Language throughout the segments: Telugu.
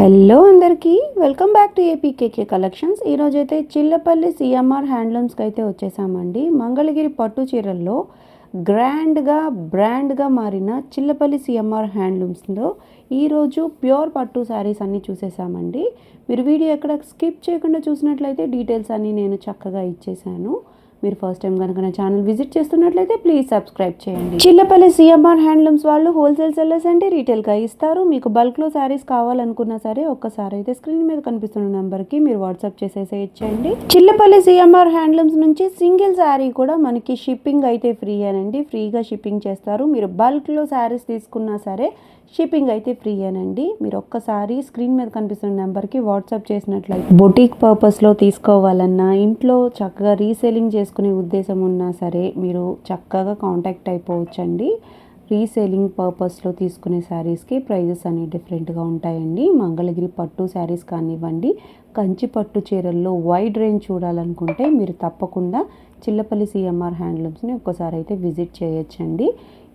హలో అందరికీ welcome back to APKK collections. ఈరోజు అయితే చిల్లపల్లి సిఎంఆర్ హ్యాండ్లూమ్స్కి అయితే వచ్చేసామండి. మంగళగిరి పట్టు చీరల్లో గ్రాండ్గా బ్రాండ్గా మారిన చిల్లపల్లి సిఎంఆర్ హ్యాండ్లూమ్స్లో ఈరోజు ప్యూర్ పట్టు శారీస్ అన్నీ చూసేసామండి. మీరు వీడియో ఎక్కడ స్కిప్ చేయకుండా చూసినట్లయితే డీటెయిల్స్ అన్నీ నేను చక్కగా ఇచ్చేసాను. మీరు ఫస్ట్ టైం కనుక నా ఛానల్ విజిట్ చేస్తున్నట్లయితే ప్లీజ్ సబ్స్క్రైబ్ చేయండి. చిల్లపల్లి సీఎంఆర్ హ్యాండ్లూమ్స్ వాళ్ళు హోల్సేల్ సెల్లర్స్ అంటే రీటైల్గా ఇస్తారు. మీకు బల్క్లో శారీస్ కావాలనుకున్నా సరే ఒక్కసారి అయితే స్క్రీన్ మీద కనిపిస్తున్న నెంబర్కి మీరు వాట్సాప్ చేసేసి ఇచ్చేయండి. చిల్లపల్లి సీఎంఆర్ హ్యాండ్లూమ్స్ నుంచి సింగిల్ శారీ కూడా మనకి షిప్పింగ్ అయితే ఫ్రీ అనండి. ఫ్రీగా షిప్పింగ్ చేస్తారు. మీరు బల్క్లో శారీస్ తీసుకున్నా సరే షిప్పింగ్ అయితే ఫ్రీ అనండి. మీరు ఒక్కసారి స్క్రీన్ మీద కనిపిస్తున్న నెంబర్కి వాట్సాప్ చేసినట్లయితే బొటీక్ పర్పస్లో తీసుకోవాలన్నా ఇంట్లో చక్కగా రీసేలింగ్ చేసుకునే ఉద్దేశం ఉన్నా సరే మీరు చక్కగా కాంటాక్ట్ అయిపోవచ్చండి. రీసేలింగ్ పర్పస్లో తీసుకునే శారీస్కి ప్రైజెస్ అనేవి డిఫరెంట్గా ఉంటాయండి. మంగళగిరి పట్టు శారీస్ కానివ్వండి కంచి పట్టు చీరల్లో వైడ్ రేంజ్ చూడాలనుకుంటే మీరు తప్పకుండా చిల్లపల్లి సిఎంఆర్ హ్యాండ్లూమ్స్ని ఒక్కసారి అయితే విజిట్ చేయొచ్చండి.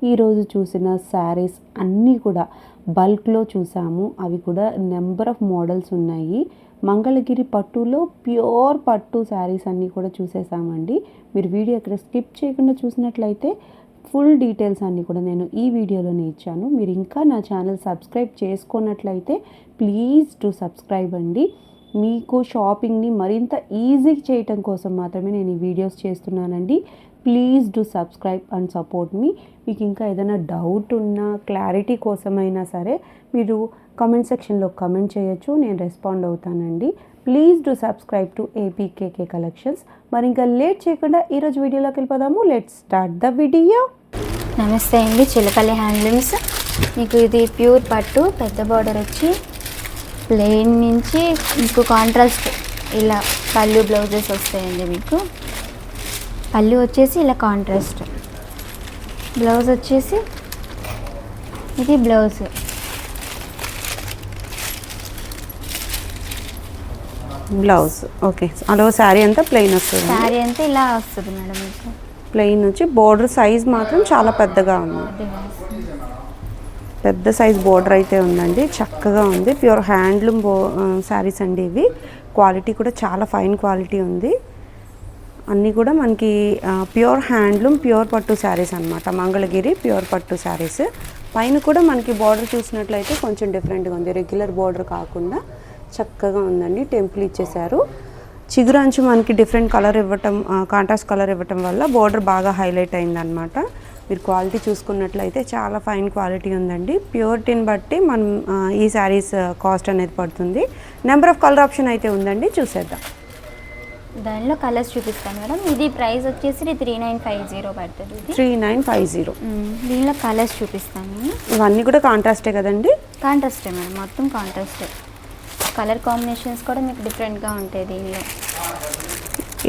ఈరోజు చూసిన శారీస్ అన్నీ కూడా బల్క్లో చూసాము. అవి కూడా నెంబర్ ఆఫ్ మోడల్స్ ఉన్నాయి. మంగళగిరి పట్టులో ప్యూర్ పట్టు శారీస్ అన్నీ కూడా చూసేసామండి. మీరు వీడియో ఇక్కడ స్కిప్ చేయకుండా చూసినట్లయితే ఫుల్ డీటెయిల్స్ అన్నీ కూడా నేను ఈ వీడియోలోనే ఇచ్చాను. మీరు ఇంకా నా ఛానల్ సబ్స్క్రైబ్ చేసుకున్నట్లయితే ప్లీజ్ టు సబ్స్క్రైబ్ అండి. మీకు షాపింగ్ని మరింత ఈజీ చేయటం కోసం మాత్రమే నేను ఈ వీడియోస్ చేస్తున్నానండి. Please do subscribe and support మీ మీకు ఇంకా ఏదైనా డౌట్ ఉన్నా క్లారిటీ కోసమైనా సరే మీరు కామెంట్ సెక్షన్లో కమెంట్ చేయొచ్చు. నేను రెస్పాండ్ అవుతానండి. Please do subscribe to APKK collections మరి ఇంకా లేట్ చేయకుండా ఈరోజు వీడియోలోకి వెళ్ళిపోదాము. లెట్ స్టార్ట్ ద వీడియో నమస్తే అండి. చిలకలి హ్యాండ్లూమ్స్ మీకు ఇది ప్యూర్ పట్టు పెద్ద బార్డర్ వచ్చి ప్లెయిన్ నుంచి మీకు కాంట్రాస్ట్ ఇలా పళ్ళు బ్లౌజెస్ వస్తాయండి మీకు. పళ్ళు వచ్చేసి ఇలా కాంట్రాస్ట్ బ్లౌజ్ వచ్చేసి ఇది blouse blouse okay allover sari అంతా ప్లెయిన్ వస్తుంది. శారీ అంతా ఇలా వస్తుంది మేడం మీకు. ప్లెయిన్ వచ్చి బోర్డర్ సైజ్ మాత్రం చాలా పెద్దగా ఉంది. పెద్ద సైజ్ బోర్డర్ అయితే ఉందండి. చక్కగా ఉంది. ప్యూర్ హ్యాండ్లూమ్ బో శారీస్ అండి ఇవి. క్వాలిటీ కూడా చాలా ఫైన్ క్వాలిటీ ఉంది. అన్నీ కూడా మనకి ప్యూర్ హ్యాండ్లూమ్ ప్యూర్ పట్టు శారీస్ అనమాట మంగళగిరి ప్యూర్ పట్టు శారీస్. పైన కూడా మనకి బార్డర్ చూసినట్లయితే కొంచెం డిఫరెంట్గా ఉంది. రెగ్యులర్ బార్డర్ కాకుండా చక్కగా ఉందండి. టెంపుల్ ఇచ్చేసారు చిగురాంచు మనకి డిఫరెంట్ కలర్ ఇవ్వటం కాంట్రాస్ట్ కలర్ ఇవ్వటం వల్ల బార్డర్ బాగా హైలైట్ అయిందనమాట మీరు క్వాలిటీ చూసుకున్నట్లయితే చాలా ఫైన్ క్వాలిటీ ఉందండి. ప్యూరిటీని బట్టి మనం ఈ శారీస్ కాస్ట్ అనేది పడుతుంది. నెంబర్ ఆఫ్ కలర్ ఆప్షన్ అయితే ఉందండి. చూసేద్దాం. దానిలో కలర్స్ చూపిస్తాను మేడం. ఇది ప్రైస్ వచ్చేసి త్రీ నైన్ ఫైవ్ జీరో పడుతుంది త్రీ నైన్ ఫైవ్ జీరో. దీనిలో కలర్స్ చూపిస్తాను నేను. ఇవన్నీ కూడా కాంట్రాస్టే కదండి? కాంట్రాస్టే మేడం మొత్తం కాంట్రాస్టే. కలర్ కాంబినేషన్స్ కూడా మీకు డిఫరెంట్గా ఉంటాయి దీనిలో.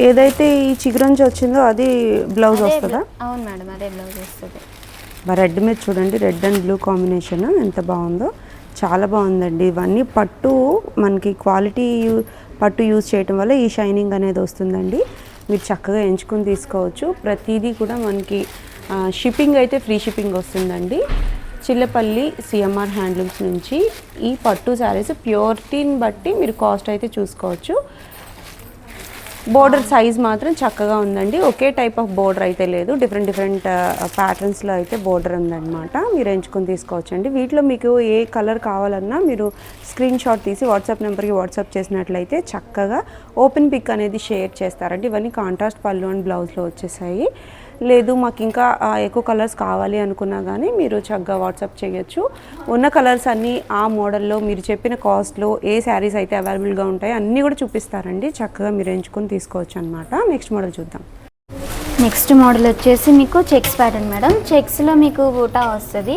ఏదైతే ఈ చిగురంచి వచ్చిందో అది బ్లౌజ్ వస్తుందా? అవును మేడం అదే బ్లౌజ్ వస్తుంది. రెడ్ మీద చూడండి రెడ్ అండ్ బ్లూ కాంబినేషన్ ఎంత బాగుందో. చాలా బాగుందండి. ఇవన్నీ పట్టు మనకి క్వాలిటీ పట్టు యూజ్ చేయటం వల్ల ఈ షైనింగ్ అనేది వస్తుందండి. మీరు చక్కగా ఎంచుకొని తీసుకోవచ్చు. ప్రతిదీ కూడా మనకి షిప్పింగ్ అయితే ఫ్రీ షిప్పింగ్ వస్తుందండి. చిల్లపల్లి సిఎంఆర్ హ్యాండ్లూమ్స్ నుంచి ఈ పట్టు శారీస్ ప్యూరిటీని బట్టి మీరు కాస్ట్ అయితే చూసుకోవచ్చు. బోర్డర్ సైజ్ మాత్రం చక్కగా ఉందండి. ఒకే టైప్ ఆఫ్ బోర్డర్ అయితే లేదు. డిఫరెంట్ డిఫరెంట్ ప్యాటర్న్స్లో అయితే బోర్డర్ ఉందన్నమాట. మీరు ఎంచుకొని తీసుకోవచ్చండి. వీటిలో మీకు ఏ కలర్ కావాలన్నా మీరు స్క్రీన్ షాట్ తీసి వాట్సాప్ నెంబర్కి వాట్సాప్ చేసినట్లయితే చక్కగా ఓపెన్ పిక్ అనేది షేర్ చేస్తారండి. ఇవన్నీ కాంట్రాస్ట్ పళ్ళు అండ్ బ్లౌజ్లో వచ్చేసాయి. లేదు మాకు ఇంకా ఎక్కువ కలర్స్ కావాలి అనుకున్నా కానీ మీరు చక్కగా వాట్సాప్ చేయొచ్చు. ఉన్న కలర్స్ అన్నీ ఆ మోడల్లో మీరు చెప్పిన కాస్ట్లో ఏ శారీస్ అయితే అవైలబుల్గా ఉంటాయో అన్నీ కూడా చూపిస్తారండి. చక్కగా మీరు ఎంచుకొని తీసుకోవచ్చు అనమాట నెక్స్ట్ మోడల్ చూద్దాం. నెక్స్ట్ మోడల్ వచ్చేసి మీకు చెక్స్ ప్యాటర్న్ మేడం చెక్స్లో మీకు బూటా వస్తుంది.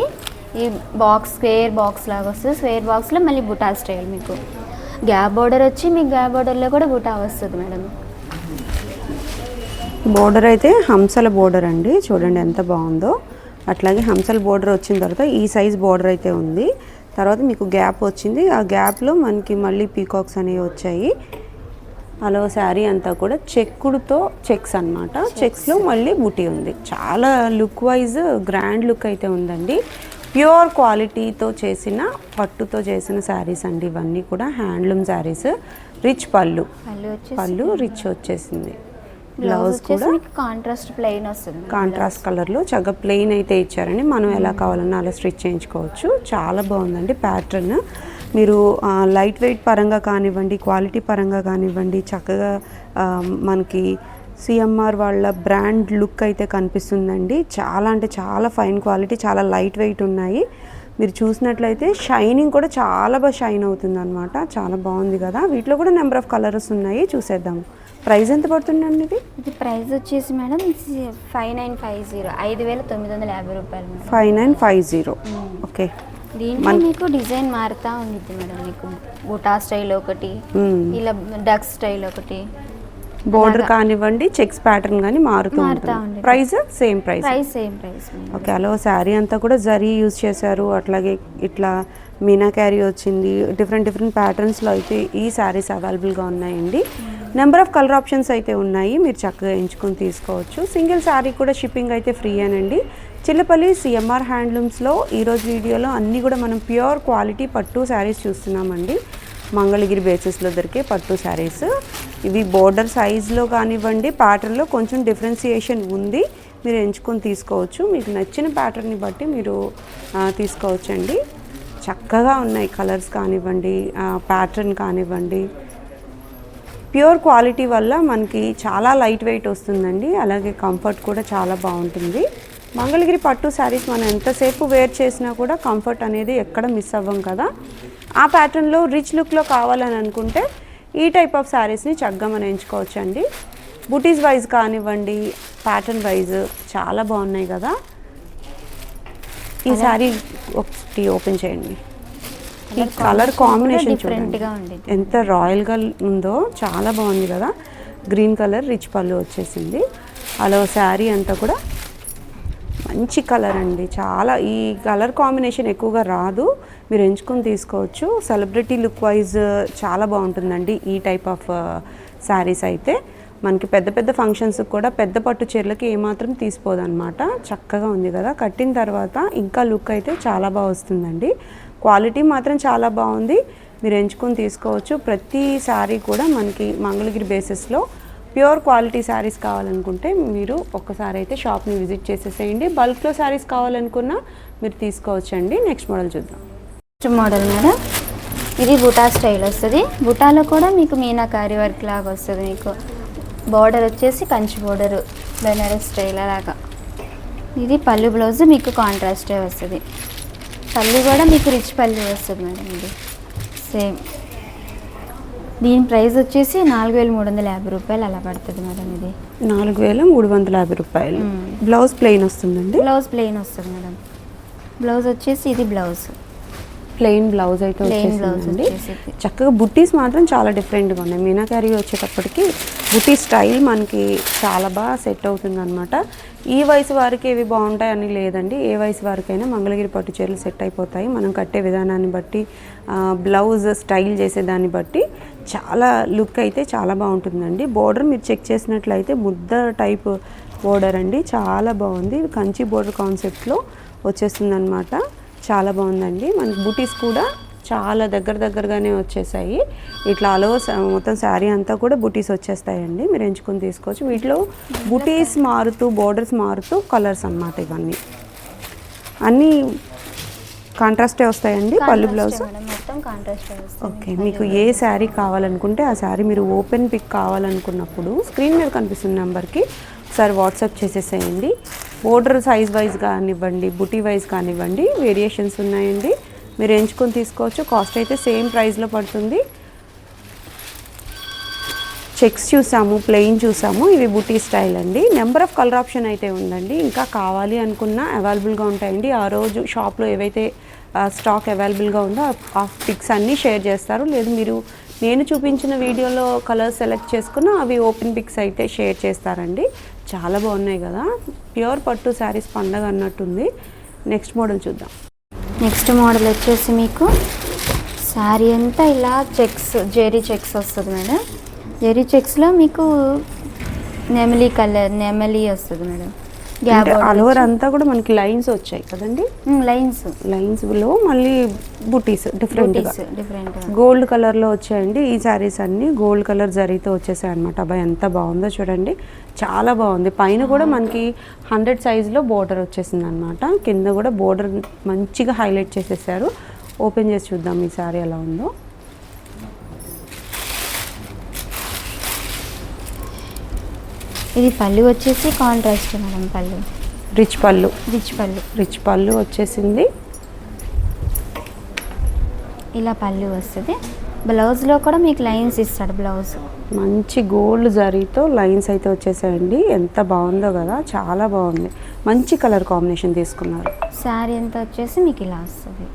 ఈ బాక్స్ స్క్వేర్ బాక్స్ లాగా వస్తుంది. స్క్వేర్ బాక్స్లో మళ్ళీ బుటా స్టైల్ మీకు. గ్యాప్ బోర్డర్ వచ్చి మీకు గ్యాప్ బోర్డర్లో కూడా బుటా వస్తుంది మేడం బోర్డర్ అయితే హంసల బోర్డర్ అండి. చూడండి ఎంత బాగుందో. అట్లాగే హంసల బోర్డర్ వచ్చిన తర్వాత ఈ సైజ్ బోర్డర్ అయితే ఉంది. తర్వాత మీకు గ్యాప్ వచ్చింది. ఆ గ్యాప్లో మనకి మళ్ళీ పీకాక్స్ అనేవి వచ్చాయి. అలా శారీ అంతా కూడా చెక్కుడుతో చెక్స్ అన్నమాట. చెక్స్లో మళ్ళీ బుటీ ఉంది. చాలా లుక్ వైజ్ గ్రాండ్ లుక్ అయితే ఉందండి. ప్యూర్ క్వాలిటీతో చేసిన పట్టుతో చేసిన శారీస్ అండి. ఇవన్నీ కూడా హ్యాండ్లూమ్ శారీస్. రిచ్ పళ్ళు. పళ్ళు రిచ్ వచ్చేసింది. బ్లౌజ్ కూడా కాంట్రాస్ట్ ప్లెయిన్ వస్తుంది. కాంట్రాస్ట్ కలర్లో చక్కగా ప్లెయిన్ అయితే ఇచ్చారండి. మనం ఎలా కావాలన్నా అలా స్టిచ్ చేయించుకోవచ్చు. చాలా బాగుందండి ప్యాటర్న్ మీరు లైట్ వెయిట్ పరంగా కానివ్వండి క్వాలిటీ పరంగా కానివ్వండి చక్కగా మనకి సిఎంఆర్ వాళ్ళ బ్రాండ్ లుక్ అయితే కనిపిస్తుందండి. చాలా అంటే చాలా ఫైన్ క్వాలిటీ చాలా లైట్ వెయిట్ ఉన్నాయి. మీరు చూసినట్లయితే షైనింగ్ కూడా చాలా బాగా షైన్ అవుతుంది అనమాట చాలా బాగుంది కదా. వీటిలో కూడా నెంబర్ ఆఫ్ కలర్స్ ఉన్నాయి. చూసేద్దాము ప్రైస్ ఎంత పడుతుందండి ఇది? ఇది ప్రైస్ వచ్చేసి madam five nine five zero. ఐదు వేల తొమ్మిది వందల యాభై రూపాయలు madam. Five nine five zero. Okay. దీంట్లో మీకు డిజైన్ మారుతా ఉంది మేడం మీకు. బుటా స్టైల్ ఒకటి ఇలా డక్ స్టైల్ ఒకటి. బోర్డర్ కానివ్వండి చెక్స్ ప్యాటర్న్ కానీ మారుతూ ఉంటుంది. Price same price price same price okay అలా శారీ అంతా కూడా జరీ యూజ్ చేశారు. అట్లాగే ఇట్లా మీనా క్యారీ వచ్చింది. డిఫరెంట్ డిఫరెంట్ ప్యాటర్న్స్లో అయితే ఈ శారీస్ అవైలబుల్గా ఉన్నాయండి. నెంబర్ ఆఫ్ కలర్ ఆప్షన్స్ అయితే ఉన్నాయి. మీరు చక్కగా ఎంచుకొని తీసుకోవచ్చు. సింగిల్ శారీ కూడా షిప్పింగ్ అయితే ఫ్రీ అనండి. చిల్లపల్లి సిఎంఆర్ హ్యాండ్లూమ్స్లో ఈరోజు వీడియోలో అన్నీ కూడా మనం ప్యూర్ క్వాలిటీ పట్టు శారీస్ చూస్తున్నామండి. మంగళగిరి బేసిస్లో దొరికే పట్టు శారీస్. ఇవి బోర్డర్ సైజ్లో కానివ్వండి ప్యాటర్న్లో కొంచెం డిఫరెన్సియేషన్ ఉంది. మీరు ఎంచుకొని తీసుకోవచ్చు. మీకు నచ్చిన ప్యాటర్న్ని బట్టి మీరు తీసుకోవచ్చండి. చక్కగా ఉన్నాయి కలర్స్ కానివ్వండి ప్యాటర్న్ కానివ్వండి. ప్యూర్ క్వాలిటీ వల్ల మనకి చాలా లైట్ వెయిట్ వస్తుందండి. అలాగే కంఫర్ట్ కూడా చాలా బాగుంటుంది. మంగళగిరి పట్టు శారీస్ మనం ఎంతసేపు వేర్ చేసినా కూడా కంఫర్ట్ అనేది ఎక్కడ మిస్ అవ్వం కదా. ఆ ప్యాటర్న్లో రిచ్ లుక్లో కావాలని అనుకుంటే ఈ టైప్ ఆఫ్ శారీస్ని చక్కగా మనం ఎంచుకోవచ్చండి. బుటీస్ వైజ్ కానివ్వండి ప్యాటర్న్ వైజ్ చాలా బాగున్నాయి కదా. ఈ శారీ ఒకటి ఓపెన్ చేయండి. ఈ కలర్ కాంబినేషన్ చూడండి. ఎంత రాయల్గా ఉందో చాలా బాగుంది కదా. గ్రీన్ కలర్ రిచ్ పళ్ళు వచ్చేసింది. అలా శారీ అంతా కూడా మంచి కలర్ అండి. చాలా ఈ కలర్ కాంబినేషన్ ఎక్కువగా రాదు. మీరు ఎంచుకొని తీసుకోవచ్చు. సెలబ్రిటీ లుక్ వైజ్ చాలా బాగుంటుందండి ఈ టైప్ ఆఫ్ శారీస్ అయితే. మనకి పెద్ద పెద్ద ఫంక్షన్స్ కూడా పెద్ద పట్టు చీరలకి ఏమాత్రం తీసిపోదు అనమాట చక్కగా ఉంది కదా. కట్టిన తర్వాత ఇంకా లుక్ అయితే చాలా బాగా వస్తుందండి. క్వాలిటీ మాత్రం చాలా బాగుంది. మీరు ఎంచుకొని తీసుకోవచ్చు. ప్రతి శారీ కూడా మనకి మంగళగిరి బేసిస్లో ప్యూర్ క్వాలిటీ శారీస్ కావాలనుకుంటే మీరు ఒక్కసారి అయితే షాప్ని విజిట్ చేసేసేయండి. బల్క్లో శారీస్ కావాలనుకున్నా మీరు తీసుకోవచ్చండి. నెక్స్ట్ మోడల్ చూద్దాం. నెక్స్ట్ మోడల్ మేడం ఇది బుటా స్టైల్ వస్తుంది. బుటాలో కూడా మీకు మీనాకారి వర్క్ లాగా వస్తుంది మీకు. బార్డర్ వచ్చేసి కంచి బార్డర్ బెనారస్ స్టైల్ అలాగా ఇది పళ్ళు బ్లౌజ్ మీకు కాంట్రాస్టే వస్తుంది. పళ్ళు కూడా మీకు రిచ్ పళ్ళు వస్తుంది మేడం ఇది. సేమ్ దీని ప్రైస్ వచ్చేసి నాలుగు వేల మూడు వందల యాభై రూపాయలు అలా పడుతుంది మేడం ఇది. నాలుగు వేల మూడు వందల యాభై రూపాయలు. బ్లౌజ్ ప్లెయిన్ వస్తుందండి? బ్లౌజ్ ప్లెయిన్ వస్తుంది మేడం. బ్లౌజ్ వచ్చేసి ఇది బ్లౌజ్ ప్లెయిన్ బ్లౌజ్ అయితే వచ్చేసిందండి వచ్చేసి చక్కగా బుట్టీస్ మాత్రం చాలా డిఫరెంట్గా ఉన్నాయి. మీనా క్యారీ వచ్చేటప్పటికి బుట్టీ స్టైల్ మనకి చాలా బాగా సెట్ అవుతుంది అనమాట ఈ వయసు వారికి ఇవి బాగుంటాయని లేదండి. ఏ వయసు వారికైనా మంగళగిరి పట్టు చీరలు సెట్ అయిపోతాయి. మనం కట్టే విధానాన్ని బట్టి బ్లౌజ్ స్టైల్ చేసేదాన్ని బట్టి చాలా లుక్ అయితే చాలా బాగుంటుందండి. బోర్డర్ మీరు చెక్ చేసినట్లయితే ముద్ద టైప్ బోర్డర్ అండి. చాలా బాగుంది. కంచి బోర్డర్ కాన్సెప్ట్లో వచ్చేస్తుంది అనమాట చాలా బాగుందండి. మనకి బూటీస్ కూడా చాలా దగ్గర దగ్గరగానే వచ్చేసాయి. ఇట్లా అలో మొత్తం శారీ అంతా కూడా బూటీస్ వచ్చేస్తాయండి. మీరు ఎంచుకొని తీసుకోవచ్చు. వీటిలో బూటీస్ మారుతూ బోర్డర్స్ మారుతూ కలర్స్ అన్నమాట ఇవన్నీ. అన్నీ కాంట్రాస్టే వస్తాయండి పళ్ళు బ్లౌజ్? ఓకే. మీకు ఏ శారీ కావాలనుకుంటే ఆ శారీ మీరు ఓపెన్ పిక్ కావాలనుకున్నప్పుడు స్క్రీన్ మీద కనిపిస్తున్న నెంబర్కి ఒకసారి వాట్సాప్ చేసేసేయండి. బోర్డర్ సైజ్ వైజ్ కానివ్వండి బుటీ వైజ్ కానివ్వండి వేరియేషన్స్ ఉన్నాయండి. మీరు ఎంచుకొని తీసుకోవచ్చు. కాస్ట్ అయితే సేమ్ ప్రైస్లో పడుతుంది. చెక్స్ చూసాము ప్లెయిన్ చూసాము. ఇవి బుటీ స్టైల్ అండి. నెంబర్ ఆఫ్ కలర్ ఆప్షన్ అయితే ఉందండి. ఇంకా కావాలి అనుకున్నా అవైలబుల్గా ఉంటాయండి. ఆ రోజు షాప్లో ఏవైతే స్టాక్ అవైలబుల్గా ఉందో ఆ- పిక్స్ అన్నీ షేర్ చేస్తారు. లేదు మీరు నేను చూపించిన వీడియోలో కలర్ సెలెక్ట్ చేసుకున్న అవి ఓపెన్ పిక్స్ అయితే షేర్ చేస్తారండి. చాలా బాగున్నాయి కదా. ప్యూర్ పట్టు శారీస్ పండగ అన్నట్టుంది. నెక్స్ట్ మోడల్ చూద్దాం. నెక్స్ట్ మోడల్ వచ్చేసి మీకు శారీ అంతా ఇలా చెక్స్ జెరీ చెక్స్ వస్తుంది మేడం. జెరీ చెక్స్లో మీకు నెమలి కలర్ నెమలి వస్తుంది మేడం. ఆల్ ఓవర్ అంతా కూడా మనకి లైన్స్ వచ్చాయి కదండి? లైన్స్ లైన్స్లో మళ్ళీ బుటీస్ డిఫరెంట్ డిఫరెంట్ గోల్డ్ కలర్లో వచ్చాయండి. ఈ శారీస్ అన్ని గోల్డ్ కలర్ జరీతో వచ్చేసాయి అనమాట అబ్బాయి ఎంత బాగుందో చూడండి. చాలా బాగుంది. పైన కూడా మనకి హండ్రెడ్ సైజులో బోర్డర్ వచ్చేసింది అనమాట కింద కూడా బోర్డర్ మంచిగా హైలైట్ చేసేసారు. ఓపెన్ చేసి చూద్దాం ఈ శారీ ఎలా ఉందో. ఇది పళ్ళు వచ్చేసి కాంట్రాస్ట్ మేడం పళ్ళు. రిచ్ పళ్ళు. రిచ్ పళ్ళు. రిచ్ పళ్ళు వచ్చేసింది. ఇలా పళ్ళు వస్తుంది. బ్లౌజ్లో కూడా మీకు లైన్స్ ఇస్తాడు బ్లౌజ్. మంచి గోల్డ్ జరీతో లైన్స్ అయితే వచ్చేసాయండి. ఎంత బాగుందో కదా చాలా బాగుంది. మంచి కలర్ కాంబినేషన్ తీసుకున్నారు. శారీ అంతా వచ్చేసి మీకు ఇలా వస్తుంది.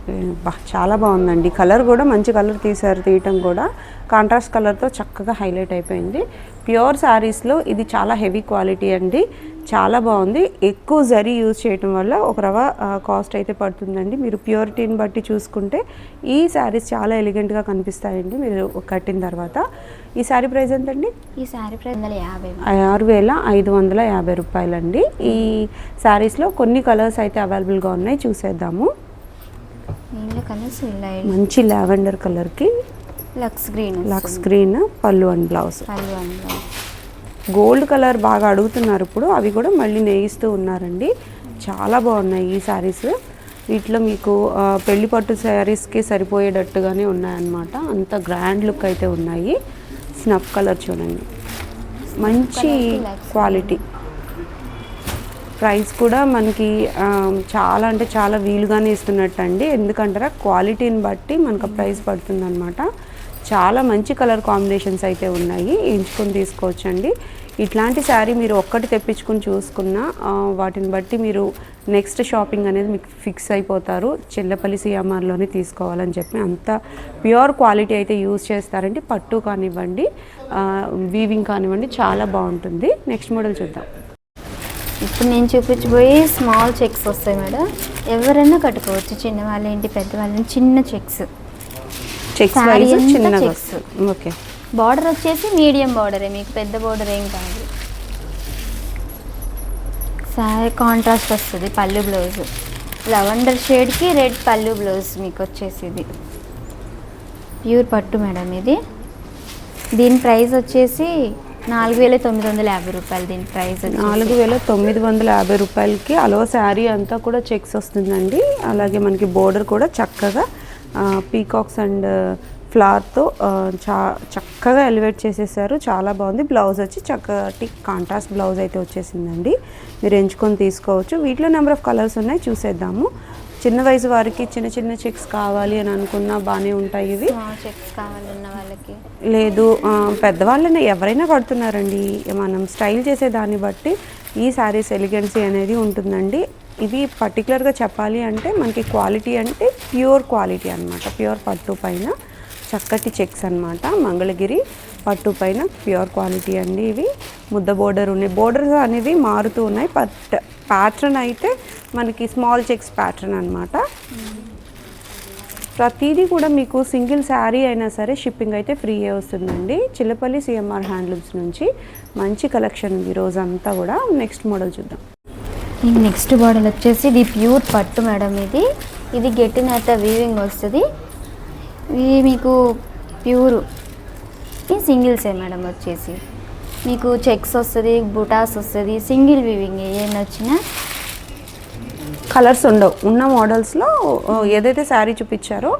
చాలా బాగుందండి. కలర్ కూడా మంచి కలర్ తీశారు తీయటం కూడా. కాంట్రాస్ట్ కలర్తో చక్కగా హైలైట్ అయిపోయింది. ప్యూర్ శారీస్లో ఇది చాలా హెవీ క్వాలిటీ అండి. చాలా బాగుంది. ఎక్కువ జరీ యూజ్ చేయటం వల్ల ఒక రవ కాస్ట్ అయితే పడుతుందండి. మీరు ప్యూరిటీని బట్టి చూసుకుంటే ఈ శారీస్ చాలా ఎలిగెంట్గా కనిపిస్తాయండి. మీరు కట్టిన తర్వాత. ఈ శారీ ప్రైస్ ఎంతండి? ఈ శారీ ప్రైస్ యాభై ఆరు వేల ఐదు వందల యాభై రూపాయలండి. ఈ శారీస్లో కొన్ని కలర్స్ అయితే అవైలబుల్గా ఉన్నాయి చూసేద్దాము. కలర్స్ మంచి లావెండర్ కలర్కి లక్స్ గ్రీన్ లక్స్ గ్రీన్ పళ్ళు అండ్ బ్లౌజ్. పళ్ళు అందులో గోల్డ్ కలర్ బాగా అడుగుతున్నారు ఇప్పుడు అవి కూడా మళ్ళీ నేయిస్తూ ఉన్నారండి. చాలా బాగున్నాయి ఈ శారీస్. వీటిలో మీకు పెళ్ళి పట్టు శారీస్కి సరిపోయేటట్టుగానే ఉన్నాయన్నమాట. అంత గ్రాండ్ లుక్ అయితే ఉన్నాయి. స్నఫ్ కలర్ చూడండి. మంచి క్వాలిటీ. ప్రైస్ కూడా మనకి చాలా అంటే చాలా వీలుగానే ఇస్తున్నట్టు అండి ఎందుకంటారా క్వాలిటీని బట్టి మనకు ప్రైస్ పడుతుందన్నమాట. చాలా మంచి కలర్ కాంబినేషన్స్ అయితే ఉన్నాయి. ఎంచుకొని తీసుకోవచ్చండి. ఇట్లాంటి శారీ మీరు ఒక్కటి తెప్పించుకొని చూసుకున్నా వాటిని బట్టి మీరు నెక్స్ట్ షాపింగ్ అనేది మీకు ఫిక్స్ అయిపోతారు. చెల్లపల్లి సిఎంఆర్లోనే తీసుకోవాలని చెప్పి అంత ప్యూర్ క్వాలిటీ అయితే యూజ్ చేస్తారండి. పట్టు కానివ్వండి వీవింగ్ కానివ్వండి చాలా బాగుంటుంది. నెక్స్ట్ మోడల్ చూద్దాం. ఇప్పుడు నేను చూపించబోయి స్మాల్ చెక్స్ వస్తాయి మేడం. ఎవరైనా కట్టుకోవచ్చు. చిన్న వాళ్ళ ఏంటి పెద్ద వాళ్ళ చిన్న చెక్స్. చెక్స్. వస్తుంది. ఓకే. బార్డర్ వచ్చేసి మీడియం బార్డరే మీకు పెద్ద బార్డర్ ఏం కాదు. సారీ కాంట్రాస్ట్ వస్తుంది పళ్ళు బ్లౌజ్. లవెండర్ షేడ్కి రెడ్ పళ్ళు బ్లౌజ్ మీకు వచ్చేసి ఇది ప్యూర్ పట్టు మేడం ఇది. దీని ప్రైస్ వచ్చేసి నాలుగు వేల తొమ్మిది వందల యాభై రూపాయలు దీని ప్రైస్ నాలుగు వేల తొమ్మిది వందల యాభై రూపాయలకి అలో శారీ అంతా కూడా చెక్స్ వస్తుందండి. అలాగే మనకి బోర్డర్ కూడా చక్కగా పీకాక్స్ అండ్ ఫ్లవర్తో చా చక్కగా ఎలివేట్ చేసేసారు. చాలా బాగుంది. బ్లౌజ్ వచ్చి చక్కటి కాంట్రాస్ట్ బ్లౌజ్ అయితే వచ్చేసిందండి. మీరు ఎంచుకొని తీసుకోవచ్చు. వీటిలో నెంబర్ ఆఫ్ కలర్స్ ఉన్నాయి. చూసేద్దాము. చిన్న వయసు వారికి చిన్న చిన్న చెక్స్ కావాలి అని అనుకున్నా బాగానే ఉంటాయి ఇవి. చెక్స్ కావాలన్న వాళ్ళకి. లేదు పెద్దవాళ్ళని ఎవరైనా కడుతున్నారండి మనం స్టైల్ చేసే దాన్ని బట్టి ఈ శారీస్ ఎలిగెన్సీ అనేది ఉంటుందండి. ఇవి పర్టికులర్గా చెప్పాలి అంటే మనకి క్వాలిటీ అంటే ప్యూర్ క్వాలిటీ అన్నమాట. ప్యూర్ పట్టు పైన. చక్కటి చెక్స్ అన్నమాట. మంగళగిరి పట్టు పైన ప్యూర్ క్వాలిటీ అండి ఇవి. ముద్ద బోర్డర్ ఉన్నాయి. బోర్డర్స్ అనేవి మారుతూ ఉన్నాయి. బట్ ప్యాటర్న్ అయితే మనకి స్మాల్ చెక్స్ ప్యాటర్న్ అనమాట ప్రతిదీ కూడా మీకు సింగిల్ శారీ అయినా సరే షిప్పింగ్ అయితే ఫ్రీయే వస్తుందండి. చిల్లపల్లి సిఎంఆర్ హ్యాండ్లూమ్స్ నుంచి మంచి కలెక్షన్ ఉంది ఈ రోజు అంతా కూడా. నెక్స్ట్ మోడల్ చూద్దాం. నెక్స్ట్ మోడల్ వచ్చేసి ఇది ప్యూర్ పట్టు మేడం ఇది. ఇది గట్టినత వీవింగ్ వస్తుంది. ఇది మీకు ప్యూర్. ఇది సింగిల్సే మేడం వచ్చేసి. మీకు చెక్స్ వస్తుంది బుటాస్ వస్తుంది సింగిల్ వీవింగ్ ఏం వచ్చినా కలర్స్ ఉండవు. ఉన్న మోడల్స్లో ఏదైతే శారీ చూపించారో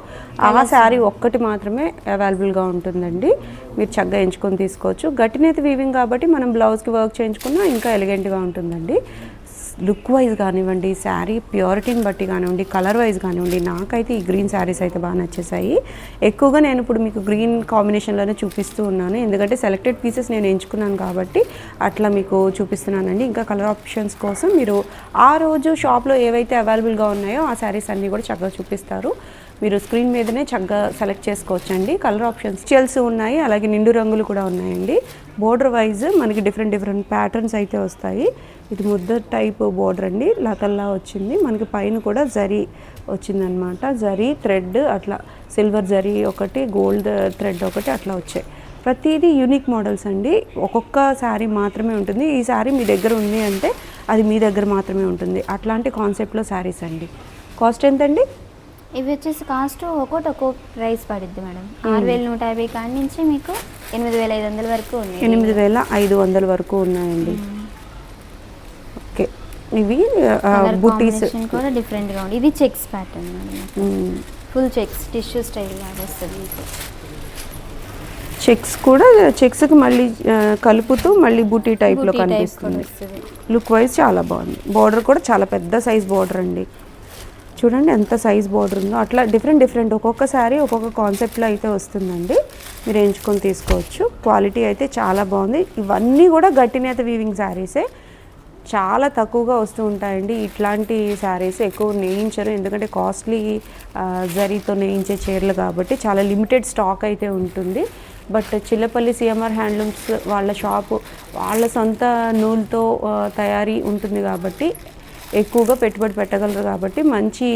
ఆ శారీ ఒక్కటి మాత్రమే అవైలబుల్గా ఉంటుందండి. మీరు చక్కగా ఎంచుకొని తీసుకోవచ్చు. గట్టినేతి వీవింగ్ కాబట్టి మనం బ్లౌజ్కి వర్క్ చేయించుకున్నా ఇంకా ఎలిగెంట్గా ఉంటుందండి. లుక్ వైజ్ కానివ్వండి శారీ ప్యూరిటీని బట్టి కానివ్వండి కలర్ వైజ్ కానివ్వండి నాకైతే ఈ గ్రీన్ శారీస్ అయితే బాగా నచ్చేసాయి ఎక్కువగా నేను ఇప్పుడు మీకు గ్రీన్ కాంబినేషన్లోనే చూపిస్తూ ఉన్నాను. ఎందుకంటే సెలెక్టెడ్ పీసెస్ నేను ఎంచుకున్నాను కాబట్టి అట్లా మీకు చూపిస్తున్నానండి. ఇంకా కలర్ ఆప్షన్స్ కోసం మీరు ఆ రోజు షాప్లో ఏవైతే అవైలబుల్గా ఉన్నాయో ఆ శారీస్ అన్నీ కూడా చక్కగా చూపిస్తారు. మీరు స్క్రీన్ మీదనే చక్కగా సెలెక్ట్ చేసుకోవచ్చండి. కలర్ ఆప్షన్స్ చెల్స్ ఉన్నాయి అలాగే నిండు రంగులు కూడా ఉన్నాయండి. బోర్డర్ వైజ్ మనకి డిఫరెంట్ డిఫరెంట్ ప్యాటర్న్స్ అయితే వస్తాయి. ఇది ముద్ద టైప్ బోర్డర్ అండి. లతల్లా వచ్చింది. మనకి పైన కూడా జరీ వచ్చిందనమాట జరీ థ్రెడ్ అట్లా సిల్వర్ జరీ ఒకటి గోల్డ్ థ్రెడ్ ఒకటి అట్లా వచ్చాయి. ప్రతిదీ యూనిక్ మోడల్స్ అండి. ఒక్కొక్క శారీ మాత్రమే ఉంటుంది. ఈ శారీ మీ దగ్గర ఉంది అంటే అది మీ దగ్గర మాత్రమే ఉంటుంది. అట్లాంటి కాన్సెప్ట్లో శారీస్ అండి. కాస్ట్ ఎంతండి? ఇవి వచ్చేసి కాస్ట్ ఒక్కోటి ఒక్కో ప్రైస్ పడుద్ది మేడం ఆరు వేల నూట యాభై కాడి నుంచి మీకు ఎనిమిది వేల ఐదు వందల వరకు ఉన్నాయి. ఎనిమిది వేల ఐదు వందల వరకు ఉన్నాయండి. ఓకే. ఇవి బుటీస్. కూడా డిఫరెంట్గా ఉంది. ఇది checks pattern full checks tissue style లాగా వస్తుంది మీకు. చెక్స్ కూడా చెక్స్కి మళ్ళీ కలుపుతూ మళ్ళీ బుటీ టైప్లో కనిపిస్తుంది. లుక్ వైజ్ చాలా బాగుంది. బార్డర్ కూడా చాలా పెద్ద సైజ్ బార్డర్ అండి. చూడండి ఎంత సైజ్ బోర్డర్ ఉందో. అట్లా డిఫరెంట్ డిఫరెంట్ ఒక్కొక్క శారీ ఒక్కొక్క కాన్సెప్ట్లో అయితే వస్తుందండి. మీరు ఎంచుకొని తీసుకోవచ్చు. క్వాలిటీ అయితే చాలా బాగుంది. ఇవన్నీ కూడా గట్టినేత వీవింగ్ శారీసే చాలా తక్కువగా వస్తూ ఉంటాయండి. ఇట్లాంటి శారీస్ ఎక్కువ నేయించరు. ఎందుకంటే కాస్ట్లీ జరీతో నేయించే చీరలు కాబట్టి చాలా లిమిటెడ్ స్టాక్ అయితే ఉంటుంది. బట్ చిల్లపల్లి సిఎంఆర్ హ్యాండ్లూమ్స్ వాళ్ళ షాపు వాళ్ళ సొంత నూలుతో తయారీ ఉంటుంది కాబట్టి ఎక్కువగా పెట్టుబడి పెట్టగలరు కాబట్టి మంచి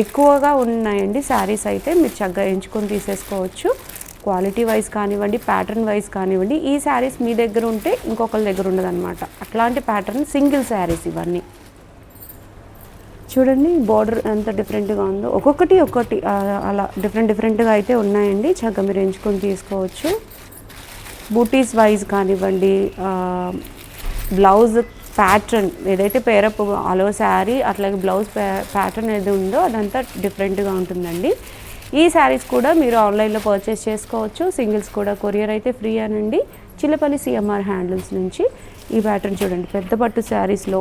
ఎక్కువగా ఉన్నాయండి శారీస్ అయితే. మీరు చక్కగా ఎంచుకొని తీసేసుకోవచ్చు. క్వాలిటీ వైజ్ కానివ్వండి ప్యాటర్న్ వైజ్ కానివ్వండి ఈ శారీస్ మీ దగ్గర ఉంటే ఇంకొకరి దగ్గర ఉండదన్నమాట. అట్లాంటి ప్యాటర్న్ సింగిల్ శారీస్ ఇవన్నీ. చూడండి బార్డర్ ఎంత డిఫరెంట్గా ఉందో. ఒక్కొక్కటి ఒక్కటి అలా డిఫరెంట్ డిఫరెంట్గా అయితే ఉన్నాయండి. చక్కగా మీరు ఎంచుకొని తీసుకోవచ్చు. బూటీస్ వైజ్ కానివ్వండి బ్లౌజ్ ప్యాటర్న్ ఏదైతే పేరప్ అలో శారీ అట్లాగే బ్లౌజ్ ప్యాటర్న్ ఏది ఉందో అదంతా డిఫరెంట్గా ఉంటుందండి. ఈ శారీస్ కూడా మీరు ఆన్లైన్లో పర్చేస్ చేసుకోవచ్చు. సింగిల్స్ కూడా కొరియర్ అయితే ఫ్రీ అనండి. చిల్లపల్లి సిఎంఆర్ హ్యాండిల్స్ నుంచి ఈ ప్యాటర్న్ చూడండి. పెద్ద పట్టు శారీస్లో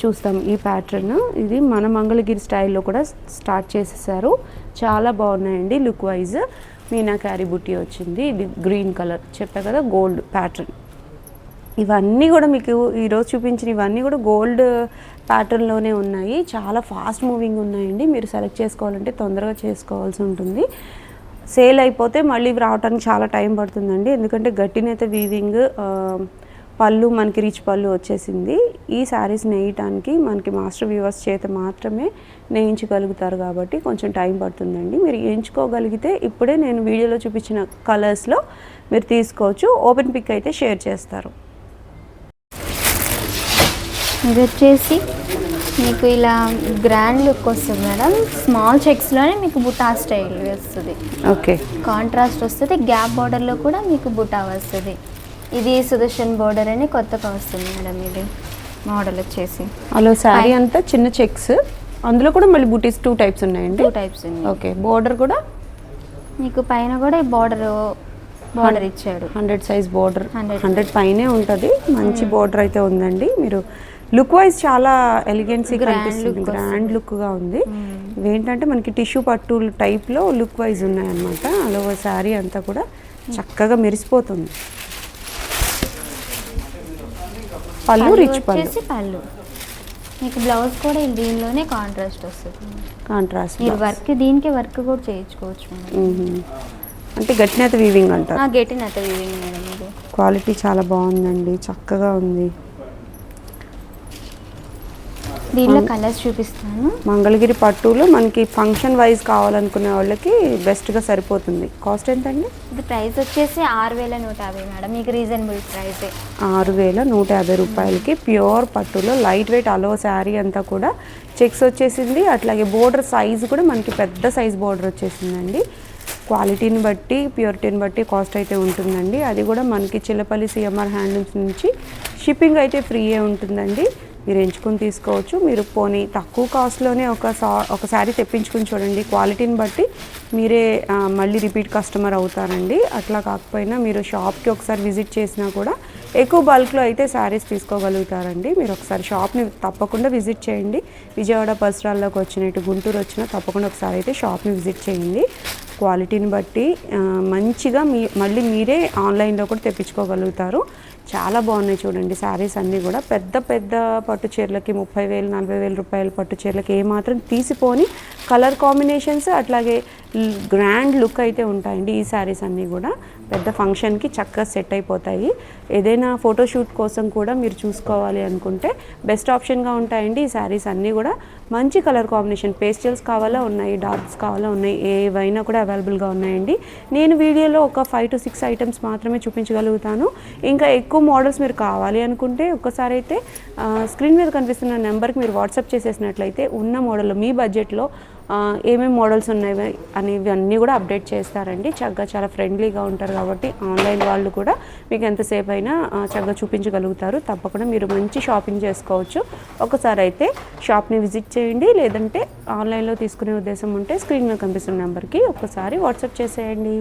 చూస్తాం ఈ ప్యాటర్న్. ఇది మన మంగళగిరి స్టైల్లో కూడా స్టార్ట్ చేసేసారు. చాలా బాగున్నాయండి లుక్ వైజ్. మీనాకారి బుట్టి వచ్చింది. ఇది గ్రీన్ కలర్. చెప్పా కదా గోల్డ్ ప్యాటర్న్. ఇవన్నీ కూడా మీకు ఈరోజు చూపించిన ఇవన్నీ కూడా గోల్డ్ ప్యాటర్న్లోనే ఉన్నాయి. చాలా ఫాస్ట్ మూవింగ్ ఉన్నాయండి. మీరు సెలెక్ట్ చేసుకోవాలంటే తొందరగా చేసుకోవాల్సి ఉంటుంది. సేల్ అయిపోతే మళ్ళీ రావడానికి చాలా టైం పడుతుందండి. ఎందుకంటే గట్టినైతే వీవింగ్ పళ్ళు మనకి రిచ్ పళ్ళు వచ్చేసింది. ఈ శారీస్ నేయటానికి మనకి మాస్టర్ వ్యూవర్స్ చేత మాత్రమే నేయించగలుగుతారు కాబట్టి కొంచెం టైం పడుతుందండి. మీరు ఎంచుకోగలిగితే ఇప్పుడే నేను వీడియోలో చూపించిన కలర్స్లో మీరు తీసుకోవచ్చు. ఓపెన్ పిక్ అయితే షేర్ చేస్తారు. ఇది వచ్చేసి మీకు ఇలా గ్రాండ్ లుక్ వస్తుంది మేడం. స్మాల్ చెక్స్లోనే మీకు బుటా స్టైల్ వస్తుంది. ఓకే. కాంట్రాస్ట్ వస్తుంది. గ్యాప్ బార్డర్లో కూడా మీకు బుటా వస్తుంది. ఇది సుదర్శన్ బార్డర్ అని కొత్తగా వస్తుంది మేడం ఇది మోడల్ వచ్చేసి. అలా శారీ అంతా చిన్న చెక్స్ అందులో కూడా మళ్ళీ బూటీస్ టూ టైప్స్ ఉన్నాయండి? టూ టైప్స్ ఉంది ఓకే. బోర్డర్ కూడా? మీకు పైన కూడా బార్డర్ బార్డర్ ఇచ్చాడు. హండ్రెడ్ సైజ్ బోర్డర్ 100 హండ్రెడ్ పైనే ఉంటుంది. మంచి బోర్డర్ అయితే ఉందండి. మీరు లుక్ వైజ్ చాలా ఎలిగెన్సీ కనిపిస్తుంది. గ్రాండ్ లుక్గా ఉంది. ఇవేంటంటే మనకి టిష్యూ పట్టు టైప్లో లుక్ వైజ్ ఉన్నాయన్నమాట. అలా శారీ అంతా కూడా చక్కగా మెరిసిపోతుంది. పళ్ళు రిచ్ పళ్ళు. పళ్ళు. మీకు బ్లౌజ్ కూడా దీనిలోనే కాంట్రాస్ట్ వస్తుంది. కాంట్రాస్ట్ మీరు వర్క్ దీనికి వర్క్ కూడా చేయించుకోవచ్చు అంటే గట్టినేత వీవింగ్ అంటారు. అత వీవింగ్ మేడం క్వాలిటీ చాలా బాగుందండి. చక్కగా ఉంది. దీనిలో కలర్స్ చూపిస్తాను. మంగళగిరి పట్టులో మనకి ఫంక్షన్ వైజ్ కావాలనుకునే వాళ్ళకి బెస్ట్గా సరిపోతుంది. కాస్ట్ ఎంతండి? ఇది ప్రైస్ వచ్చేసి ఆరు వేల నూట యాభై మేడం మీకు రీజనబుల్ ప్రైసే ఆరు వేల నూట యాభై రూపాయలకి ప్యూర్ పట్టులో లైట్ వెయిట్ అలో శారీ అంతా కూడా చెక్స్ వచ్చేసింది. అట్లాగే బోర్డర్ సైజ్ కూడా మనకి పెద్ద సైజ్ బోర్డర్ వచ్చేసిందండి. క్వాలిటీని బట్టి ప్యూరిటీని బట్టి కాస్ట్ అయితే ఉంటుందండి. అది కూడా మనకి చిల్లపల్లి సిఎంఆర్ హ్యాండ్లూమ్స్ నుంచి షిప్పింగ్ అయితే ఫ్రీయే ఉంటుందండి. మీరు ఎంచుకొని తీసుకోవచ్చు. మీరు పోనీ తక్కువ కాస్ట్లోనే ఒక సా ఒక శారీ తెప్పించుకుని చూడండి. క్వాలిటీని బట్టి మీరే మళ్ళీ రిపీట్ కస్టమర్ అవుతారండి. అట్లా కాకపోయినా మీరు షాప్కి ఒకసారి విజిట్ చేసినా కూడా ఎక్కువ బల్క్లో అయితే శారీస్ తీసుకోగలుగుతారండి. మీరు ఒకసారి షాప్ని తప్పకుండా విజిట్ చేయండి. విజయవాడ పరిసరాల్లోకి వచ్చిన ఇటు గుంటూరు వచ్చినా తప్పకుండా ఒకసారి అయితే షాప్ని విజిట్ చేయండి. క్వాలిటీని బట్టి మంచిగా మీ మళ్ళీ మీరే ఆన్లైన్లో కూడా తెప్పించుకోగలుగుతారు. చాలా బాగున్నాయి చూడండి శారీస్ అన్నీ కూడా. పెద్ద పెద్ద పట్టు చీరలకి ముప్పై వేలు నలభై వేల రూపాయల పట్టు చీరలకి ఏమాత్రం తీసిపోని కలర్ కాంబినేషన్స్ అట్లాగే గ్రాండ్ లుక్ అయితే ఉంటాయండి. ఈ శారీస్ అన్నీ కూడా పెద్ద ఫంక్షన్కి చక్కగా సెట్ అయిపోతాయి. ఏదైనా ఫోటోషూట్ కోసం కూడా మీరు చూసుకోవాలి అనుకుంటే బెస్ట్ ఆప్షన్గా ఉంటాయండి. ఈ శారీస్ అన్నీ కూడా మంచి కలర్ కాంబినేషన్ పేస్టల్స్ కావాలా ఉన్నాయి డార్క్స్ కావాలా ఉన్నాయి ఏవైనా కూడా అవైలబుల్గా ఉన్నాయండి. నేను వీడియోలో ఒక ఫైవ్ టు సిక్స్ ఐటమ్స్ మాత్రమే చూపించగలుగుతాను. ఇంకా ఎక్కువ మోడల్స్ మీరు కావాలి అనుకుంటే ఒక్కసారి అయితే స్క్రీన్ మీద కనిపిస్తున్న నెంబర్కి మీరు వాట్సాప్ చేసేసినట్లయితే ఉన్న మోడల్ మీ బడ్జెట్లో ఏమేమి మోడల్స్ ఉన్నాయి అనేవి అన్నీ కూడా అప్డేట్ చేస్తారండి. చక్కగా చాలా ఫ్రెండ్లీగా ఉంటారు కాబట్టి ఆన్లైన్ వాళ్ళు కూడా మీకు ఎంతసేపు అయినా చక్కగా చూపించగలుగుతారు. తప్పకుండా మీరు మంచి షాపింగ్ చేసుకోవచ్చు. ఒకసారి అయితే షాప్ని విజిట్ చేయండి. లేదంటే ఆన్లైన్లో తీసుకునే ఉద్దేశం ఉంటే స్క్రీన్ మీద కనిపిస్తున్న నెంబర్కి ఒకసారి వాట్సాప్ చేసేయండి.